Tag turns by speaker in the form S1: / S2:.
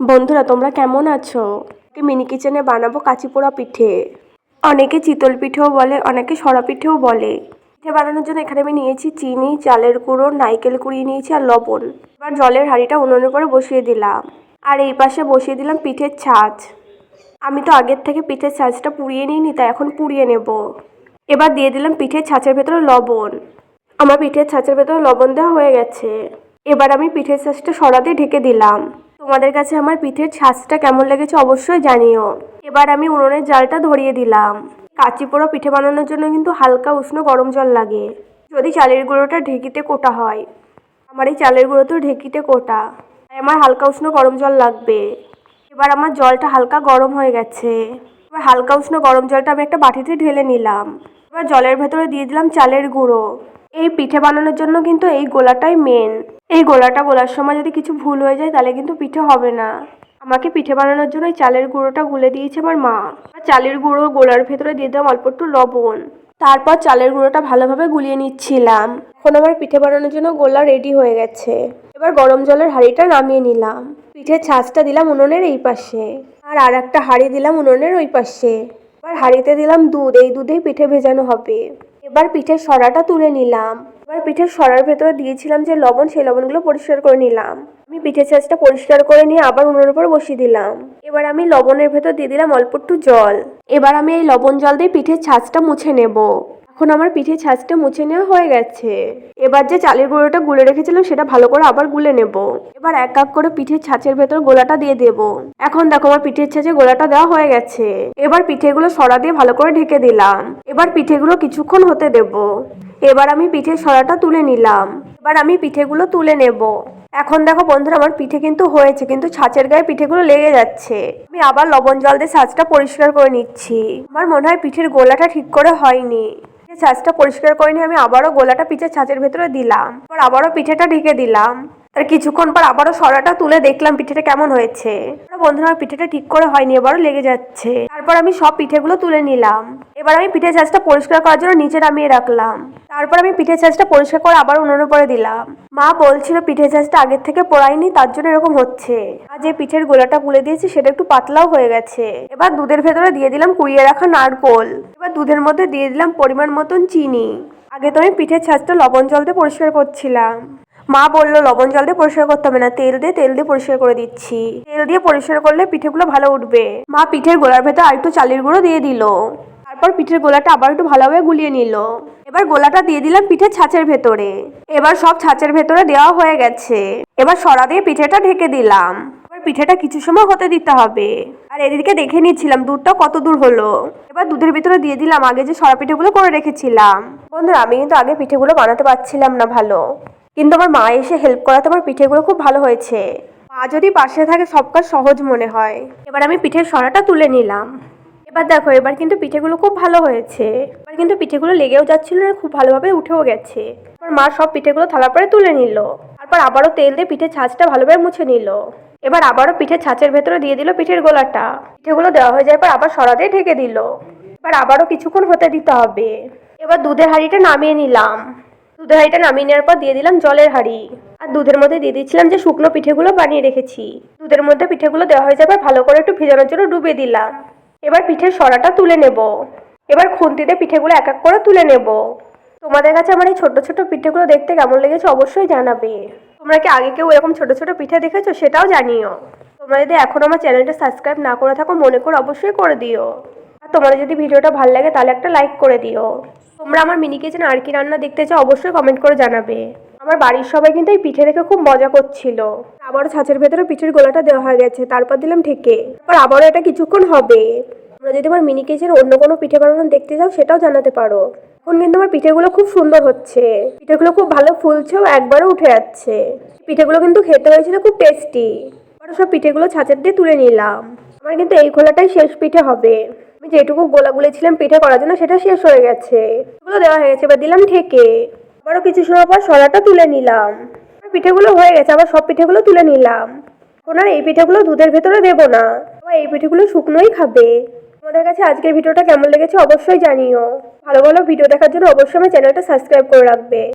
S1: বন্ধুরা, তোমরা কেমন আছো? মিনি কিচেনে বানাবো কাঁচিপোড়া পিঠে। অনেকে চিতল পিঠেও বলে, অনেকে সরা পিঠেও বলে। পিঠে বানানোর জন্য এখানে আমি নিয়েছি চিনি, চালের গুঁড়ো, নারকেল কুড়িয়ে নিয়েছি আর লবণ। এবার জলের হাঁড়িটা উনুনের উপরে বসিয়ে দিলাম। আর এই পাশে বসিয়ে দিলাম পিঠের ছাঁচ। আমি তো আগের থেকে পিঠের ছাঁচটা পুড়িয়ে নিইনি, তাই এখন পুড়িয়ে নেব। এবার দিয়ে দিলাম পিঠের ছাঁচের ভেতরে লবণ। আমার পিঠের ছাঁচের ভেতরে লবণ দেওয়া হয়ে গেছে। এবার আমি পিঠের ছাঁচটা সরা দিয়ে ঢেকে দিলাম। তোমাদের কাছে আমার পিঠের ছাঁচটা কেমন লেগেছে অবশ্যই জানিও। এবার আমি উনুনের জালটা ধরিয়ে দিলাম। কাচি পোড়া পিঠে বানানোর জন্য কিন্তু হালকা উষ্ণ গরম জল লাগে। যদি চালের গুঁড়োটা ঢেকিতে কোটা হয়। আমার এই চালের গুঁড়ো তো ঢেকিতে কোটা। তাই আমার হালকা উষ্ণ গরম জল লাগবে। এবার আমার জলটা হালকা গরম হয়ে গেছে। এবার হালকা উষ্ণ গরম জলটা আমি একটা বাটিতে ঢেলে নিলাম। এবার জলের ভেতরে দিয়ে দিলাম চালের গুঁড়ো। এই পিঠে বানানোর জন্য কিন্তু এই গোলাটাই মেন এই গোলাটা গোলার সময় যদি কিছু ভুল হয়ে যায়, তাহলে কিন্তু পিঠে হবে না। আমাকে পিঠে বানানোর জন্য চালের গুঁড়োটা গুলে দিয়েছে আমার মা। আর চালের গুঁড়ো গোলার ভেতরে দিয়ে দিলাম অল্প একটু লবণ। তারপর চালের গুঁড়োটা ভালোভাবে গুলিয়ে নিচ্ছিলাম। এখন আমার পিঠে বানানোর জন্য গোলা রেডি হয়ে গেছে। এবার গরম জলের হাঁড়িটা নামিয়ে নিলাম। পিঠের ছাঁচটা দিলাম উনুনের এই পাশে। আর আর একটা হাঁড়ি দিলাম উনুনের ওই পাশে। এবার হাঁড়িতে দিলাম দুধ, এই দুধেই পিঠে ভেজানো হবে। এবার পিঠের সরাটা তুলে নিলাম। এবার পিঠে সরার ভেতরে দিয়েছিলাম যে লবণ, সেই লবণগুলো পরিষ্কার করে নিলাম। আমি পিঠের ছাঁচটা পরিষ্কার করে নিয়ে আবার উনুনের উপর বসিয়ে দিলাম। এবার আমি লবণের ভেতর দিয়ে দিলাম অল্প একটু জল। এবার আমি এই লবণ জল দিয়ে পিঠের ছাঁচটা মুছে নেব। এখন আমার পিঠে ছাঁচটা মুছে নেওয়া হয়ে গেছে। এবার যে চালের গুঁড়োটা গুলে রেখেছিলাম, সেটা ভালো করে আবার গুলে নেব। এবার এক এক করে পিঠের ছাঁচের ভেতর গোলাটা দিয়ে দেব। এখন দেখো আমার পিঠের ছাঁচে গোলাটা দেওয়া হয়ে গেছে। এবার পিঠেগুলো সরা দিয়ে ভালো করে ঢেকে দিলাম। এবার পিঠেগুলো কিছুক্ষণ হতে দেব। এবার আমি পিঠের সরাটা তুলে নিলাম। এবার আমি পিঠেগুলো তুলে নেব। এখন দেখো বন্ধুরা, আমার পিঠে কিন্তু হয়েছে, কিন্তু ছাঁচের গায়ে পিঠেগুলো লেগে যাচ্ছে। আমি আবার লবণ জল দিয়ে ছাঁচটা পরিষ্কার করে নিচ্ছি। আমার মনে হয় পিঠের গোলাটা ঠিক করে হয়নি। ছাঁচটা পরিষ্কার করে নিয়ে আমি আবারও গোলাটা পিঠের ছাঁচের ভেতরে দিলাম। এবার আবারও পিঠেটা ঢেকে দিলাম। তার কিছুক্ষণ পর আবারও সরাটা তুলে দেখলাম পিঠেটা কেমন হয়েছে। বন্ধুরা পিঠেটা ঠিক করে হয়নি, এবারও লেগে যাচ্ছে। তারপর আমি সব পিঠেগুলো তুলে নিলাম। এবার আমি পিঠের ছাঁচটা পরিষ্কার করার জন্য নিচে নামিয়ে রাখলাম। তারপর আমি পিঠের ছাঁচটা পরিষ্কার করে আবার উনুনের উপরে দিলাম। মা বলছিল পিঠের ছাঁচটা আগের থেকে পোড়ায়নি, তার জন্য এরকম হচ্ছে। আর যে পিঠের গোলাটা পুলে দিয়েছি, সেটা একটু পাতলাও হয়ে গেছে। এবার দুধের ভেতরে দিয়ে দিলাম কুড়িয়ে রাখা নারকোল। এবার দুধের মধ্যে দিয়ে দিলাম পরিমাণ মতন চিনি। আগে তো আমি পিঠের ছাঁচটা লবণ জল দিয়ে পরিষ্কার করছিলাম। মা বলল, লবণ জল দিয়ে পরিষ্কার করতে হবে না, তেল দিয়ে তেল দিয়ে পরিষ্কার করে দিচ্ছি। তেল দিয়ে পরিষ্কার করলে পিঠেগুলো ভালো উঠবে। মা পিঠের গোলার ভেতর আর একটু চালের গুঁড়ো দিয়ে দিল। তারপর পিঠের গোলাটা আবার একটু ভালোভাবে গুলিয়ে নিল। এবার গোলাটা দিয়ে দিলাম পিঠের ছাঁচের ভেতরে। এবার সব ছাঁচের ভেতরে দেওয়া হয়ে গেছে। এবার সরা দিয়ে পিঠেটা ঢেকে দিলাম। এবার পিঠেটা কিছু সময় হতে দিতে হবে। আর এদিকে দেখে নিচ্ছিলাম দুধটা কত দূর হলো। এবার দুধের ভিতরে দিয়ে দিলাম আগে যে সরা পিঠেগুলো করে রেখেছিলাম। বন্ধুরা, আমি কিন্তু আগে পিঠেগুলো বানাতে পারছিলাম না ভালো। কিন্তু আমার মা এসে হেল্প করাতে আমার পিঠেগুলো খুব ভালো হয়েছে। মা যদি পাশে থাকে, সব কাজ সহজ মনে হয়। এবার আমি পিঠের সরাটা তুলে নিলাম। এবার দেখো, এবার কিন্তু পিঠেগুলো খুব ভালো হয়েছে। এবার কিন্তু পিঠেগুলো লেগেও যাচ্ছিল না, খুব ভালোভাবে উঠেও গেছে। এবার মা সব পিঠেগুলো থালার পরে তুলে নিল। তারপর আবারও তেল দিয়ে পিঠের ছাঁচটা ভালোভাবে মুছে নিল। এবার আবারও পিঠের ছাঁচের ভেতরে দিয়ে দিল পিঠের গোলাটা। পিঠেগুলো দেওয়া হয়ে যাওয়ার পর আবার সরা দিয়ে ঢেকে দিল। এবার আবারও কিছুক্ষণ হতে দিতে হবে। এবার দুধের হাঁড়িটা নামিয়ে নিলাম। দুধের নামিয়ে নেওয়ার পর দিয়ে দিলাম জলের হাঁড়ি। আর দুধের মধ্যে দিয়ে দিচ্ছিলাম যে শুকনো পিঠেগুলো বানিয়ে রেখেছি। দুধের মধ্যে পিঠেগুলো দেওয়া হয়ে যাবে ভালো করে একটু ভেজানোর জন্য ডুবিয়ে দিলাম। এবার পিঠের সরাটা তুলে নেব। এবার খুন্তিতে পিঠেগুলো এক এক করে তুলে নেব। তোমাদের কাছে আমার এই ছোট ছোট পিঠেগুলো দেখতে কেমন লেগেছে অবশ্যই জানাবে। তোমরা কি আগে কেউ এরকম ছোট ছোট পিঠে দেখেছ সেটাও জানিও। তোমরা যদি এখন আমার চ্যানেলটা সাবস্ক্রাইব না করে থাকো, মনে করে অবশ্যই করে দিও। তোমাদের যদি ভিডিওটা ভালো লাগে তাহলে একটা লাইক করে দিও। তোমরা আমার মিনি কিচেন আর কি রান্না দেখতে চাও অবশ্যই কমেন্ট করে জানাবে। আমার বাড়ির সবাই কিন্তু এই পিঠে দেখে খুব মজা করছিল। আবারও ছাঁচের ভেতরে পিঠের গোলাটা দেওয়া হয়ে গেছে, তারপর দিলাম ঠেকে তারপর আবারও এটা কিছুক্ষণ হবে। তোমরা যদি আমার মিনি কিচেন অন্য কোনো পিঠে বানানো দেখতে চাও সেটাও জানাতে পারো। এখন কিন্তু আমার পিঠেগুলো খুব সুন্দর হচ্ছে। পিঠেগুলো খুব ভালো ফুলছেও একবারও উঠে যাচ্ছে। পিঠেগুলো কিন্তু খেতে হয়েছিল খুব টেস্টি সব পিঠেগুলো ছাঁচের দিয়ে তুলে নিলাম। আমার কিন্তু এই খোলাটাই শেষ পিঠে হবে। আমি যেটুকু গোলা গুলেছিলাম পিঠে করার জন্য সেটা শেষ হয়ে গেছে। এগুলো দেওয়া হয়ে গেছে, এবার দিলাম ঠেকে আবারও কিছু সময় পর সরাটা তুলে নিলাম। আমার পিঠেগুলো হয়ে গেছে, আবার সব পিঠেগুলো তুলে নিলাম। আর এই পিঠেগুলো দুধের ভেতরে দেবো না। আবার এই পিঠেগুলো শুকনোই খাবে। তোমাদের কাছে আজকের ভিডিওটা কেমন লেগেছে অবশ্যই জানিও। ভালো ভালো ভিডিও দেখার জন্য অবশ্যই আমার চ্যানেলটা সাবস্ক্রাইব করে রাখবে।